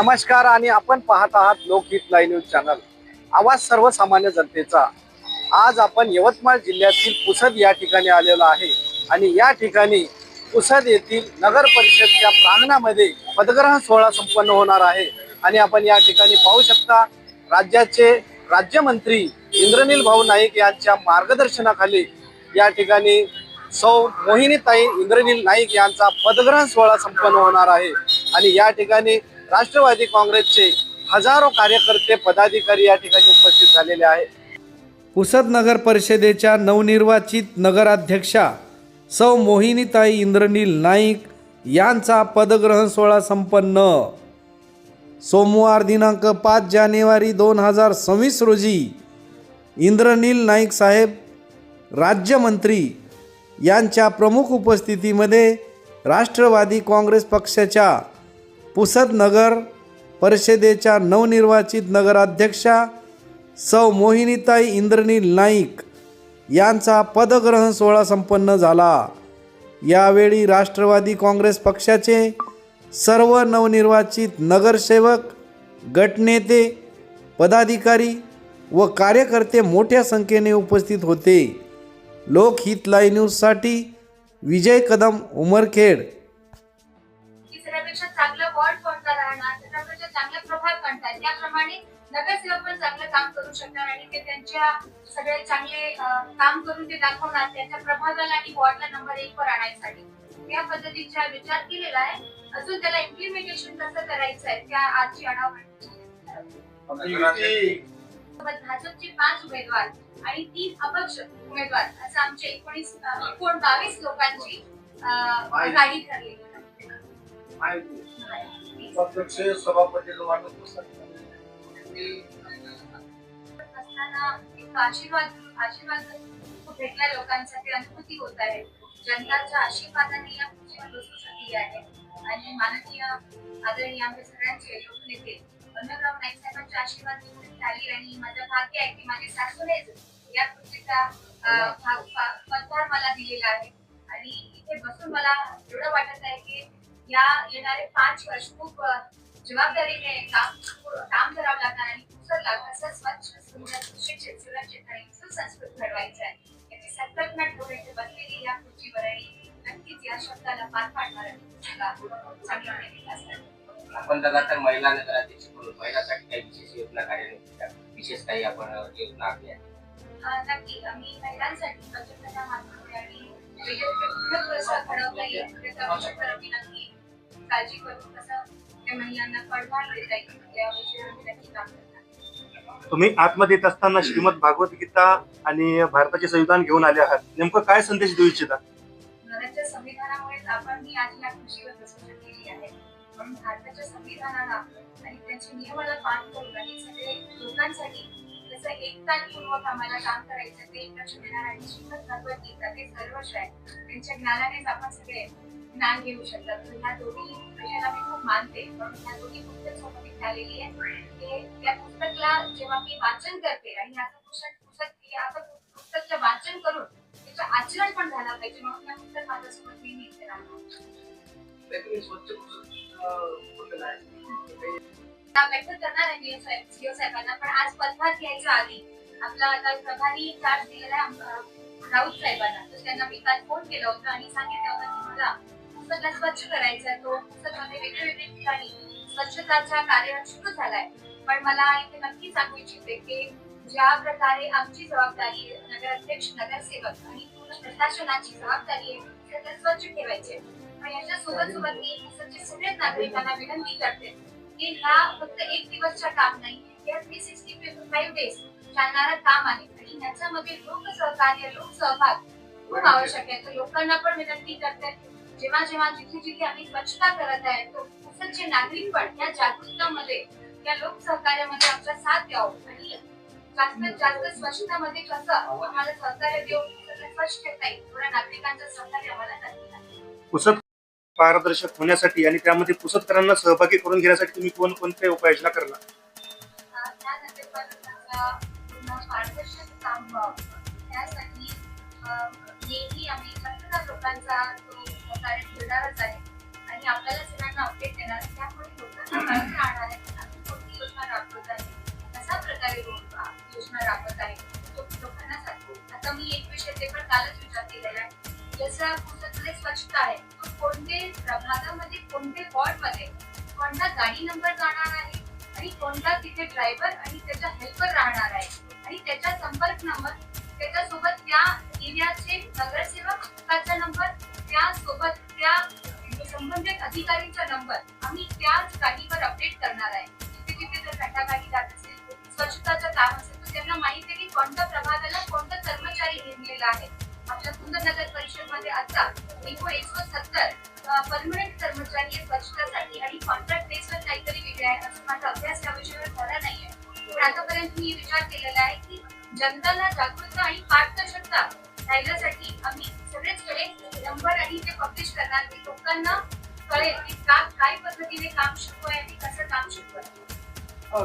नमस्कार आणि आपण पाहत आहात लोकहित लाईव्ह न्यूज चॅनल. आवाज सर्वसामान्य जनतेचा. आज आपण यवतमाळ जिल्ह्यातील पुसद या ठिकाणी आलेलो आहे आणि या ठिकाणी पुसद येथील नगर परिषदच्या प्रांगणामध्ये पदग्रहण सोहळा संपन्न होणार आहे आणि आपण या ठिकाणी पाहू शकता राज्याचे राज्यमंत्री इंद्रनील भाऊ नाईक यांच्या मार्गदर्शनाखाली या ठिकाणी सौ मोहिनीताई इंद्रनील नाईक यांचा पदग्रहण सोहळा संपन्न होणार आहे. आणि या ठिकाणी राष्ट्रवादी काँग्रेसचे हजारो कार्यकर्ते पदाधिकारी या ठिकाणी उपस्थित झालेले आहेत. पुसद नगर परिषदेच्या नवनिर्वाचित नगराध्यक्षा सौ मोहिनीताई इंद्रनील नाईक यांचा पदग्रहण सोहळा संपन्न. सोमवार दिनांक पाच जानेवारी दोन हजार सव्वीस रोजी इंद्रनील नाईक साहेब राज्यमंत्री यांच्या प्रमुख उपस्थितीमध्ये राष्ट्रवादी काँग्रेस पक्षाच्या पुसद नगर परिषदेच्या नवनिर्वाचित नगराध्यक्षा सौ मोहिनीताई इंद्रनील नाईक यांचा पदग्रहण सोहळा संपन्न झाला. यावेळी राष्ट्रवादी काँग्रेस पक्षाचे सर्व नवनिर्वाचित नगरसेवक गटनेते पदाधिकारी व कार्यकर्ते मोठ्या संख्येने उपस्थित होते. लोकहित लाईव्ह न्यूजसाठी विजय कदम उमरखेड. आहे त्याप्रमाणे नगरसेवक पण चांगलं काम करू शकणार आणि ते त्यांच्या सगळे चांगले काम करून ते दाखवणार त्यांच्या प्रभागाला आणि वॉर्डला नंबर एक वर आणण्यासाठी या पद्धतीचा विचार केलेला आहे. अजून त्याला इम्प्लिमेंटेशन कसं करायचं आहे त्या आजची आढावा भाजपचे पाच उमेदवार आणि तीन अपक्ष उमेदवार असं आमचे एकोणीस एकूण बावीस लोकांची गाडी ठरलेली आहे. अध्यक्ष सभापती असताना एक आशीर्वाद आशीर्वाद भेटल्या लोकांसाठी अनुभूती होत आहे. जनताच्या आशीर्वादाने या बसू शकली आहे. आणि माननीय आदरणीय आमचे सगळ्यांचे लोकनेते पन्नासराव नाईक साहेबांच्या आशीर्वाद निवडून आली आणि माझं भाग्य आहे की माझे सासूनेच या भा- पदभार मला दिलेला आहे. आणि इथे बसून मला एवढं वाटत आहे की या येणारे पाच वर्ष खूप जबाबदारीने काम काम करावं लागणार आणि पुसरला कसं स्वच्छ सुंदर सुरक्षित आणि सुसंस्कृत घडवायचं आहे याची संकल्पना ठेवून इथे बसलेली या खुर्चीवर आणि नक्कीच या शब्दाला पार पाडणार आहे. चांगला विकास. आपण लगातार महिला नगराध्यक्ष म्हणून महिलांसाठी काही विशेष योजना कार्यान्वित केल्या विशेष काही आपण योजना आखल्या नक्की आम्ही महिलांसाठी माध्यमातून आणि वेगवेगळे घडवता येईल त्याचा नक्की काळजी करून कसं त्या महिलांना देता येईल या विषयावर नक्की काम करणार. तुम्ही आतमध्ये येत असताना श्रीमद भागवत गीता आणि भारताचे संविधान घेऊन आले आहात. नेमकं काय संदेश देऊ इच्छिता? भारताच्या संविधानामुळेच आपण ही आज या खुर्चीवर बसू शकलेली आहे. म्हणून भारताच्या संविधानाला आणि त्यांच्या नियमाला करून आणि सगळे लोकांसाठी जसं एकतापूर्वक आम्हाला काम करायचं ते लक्ष देणार आणि श्रीमद भगवद्गीता ते सर्वस्व आहे त्यांच्या ज्ञानानेच आपण सगळे ज्ञान घेऊ शकतात. ह्या दोन्ही विषयाला मी खूप मानते. म्हणून ह्या दोन्ही पुस्तक झालेली आहे. त्या पुस्तकला जेव्हा मी वाचन करते आणि असं पुस्तक पुस्तक असं पुस्तकचं वाचन करून त्याचं आचरण पण झालं पाहिजे म्हणून या पुस्तक माझ्यासोबत नेहमी इथे राहणार त्या व्यक्त करणार आहे सीओ साहेब सीओ साहेबांना पण आज पदभार घ्यायच्या आधी. आपला आता प्रभारी चार्ज दिलेला आहे आम- राऊत साहेबांना. तर त्यांना मी काल फोन केला होता आणि सांगितलं होतं की मला पुस्तकला स्वच्छ करायचा तो पुस्तकामध्ये वेगळे ठिकाणी स्वच्छताचा कार्य सुरू झालाय. पण मला इथे नक्की सांगू इच्छिते की ज्या प्रकारे आमची जबाबदारी नगर नगराध्यक्ष नगरसेवक आणि पूर्ण प्रशासनाची जबाबदारी आहे तर स्वच्छ ठेवायचे पण याच्या सोबत सोबत मी सगळे सगळ्याच नागरिकांना विनंती करते की हा फक्त एक दिवसचा काम नाही या थ्री सिक्स्टी फाईव्ह डेज चालणारा काम आहे. आणि याच्यामध्ये लोकसहकार्य सहकार्य लोक सहभाग खूप आवश्यक आहे. तर लोकांना पण विनंती करते जेव्हा जेव्हा जिथे जिथे आम्ही स्वच्छता करत आहे तो पुसदचे नागरिक पण या जागरूकतामध्ये या लोक सहकार्यामध्ये आमचा साथ द्यावं. आणि जास्तीत जास्त स्वच्छतामध्ये कसं आम्हाला सहकार्य देऊन स्वच्छ ठेवता येईल थोड्या नागरिकांचं सहकार्य आम्हाला नक्की पारदर्शक होण्यासाठी आणि त्यामध्ये पुसदकरांना सहभागी करून घेण्यासाठी तुम्ही उपाययोजना त्यानंतर पण पूर्ण पारदर्शक काम व्हावं. त्यासाठी नेहमी आम्ही प्रत्येक लोकांचा तो सहकार्य ठेवणारच आहे आणि आपल्याला सगळ्यांना अपडेट देणार त्यामुळे लोकांना कळत राहणार आहे आम्ही कोणती योजना राबवत आहे कशा प्रकारे योजना राबवत आहे तो लोकांना सांगतो. आता मी एक विषय ते पण कालच विचार केलेला आहे. जसं पुस्तकामध्ये स्वच्छता आहे. तो कोणते प्रभागामध्ये कोणते वॉर्डमध्ये कोणता गाडी नंबर जाणार आहे आणि कोणता तिथे ड्रायव्हर आणि त्याचा हेल्पर राहणार आहे आणि त्याचा संपर्क नंबर त्याच्यासोबत त्या एरियाचे हक्काचा नंबर त्यासोबत त्या संबंधित अधिकारीचा नंबर. आम्ही त्याच गाडीवर अपडेट करणार आहे. जिथे तिथे जर घंटा गाडी जात असेल स्वच्छताचं काम असेल तर त्यांना माहिती आहे की कोणत्या प्रभागाला कोणता कर्मचारी नेमलेला आहे. आपल्या सुंदर नगर परिषदमध्ये आता एकूण एकशे सत्तर परमनंट कर्मचारी आहे स्वच्छतासाठी आणि कॉन्ट्रॅक्ट बेसवर काहीतरी वेगळे आहे असं माझा अभ्यास या विषयावर झाला नाहीये. पण आतापर्यंत मी विचार केलेला आहे की जनताला जागरूकता आणि पारदर्शकता राहण्यासाठी आम्ही सगळेचकडे नंबर आणि ते पब्लिश करणार. की लोकांना कळेल की का काय पद्धतीने काम सुरू आहे आणि कसं काम सुरू आहे.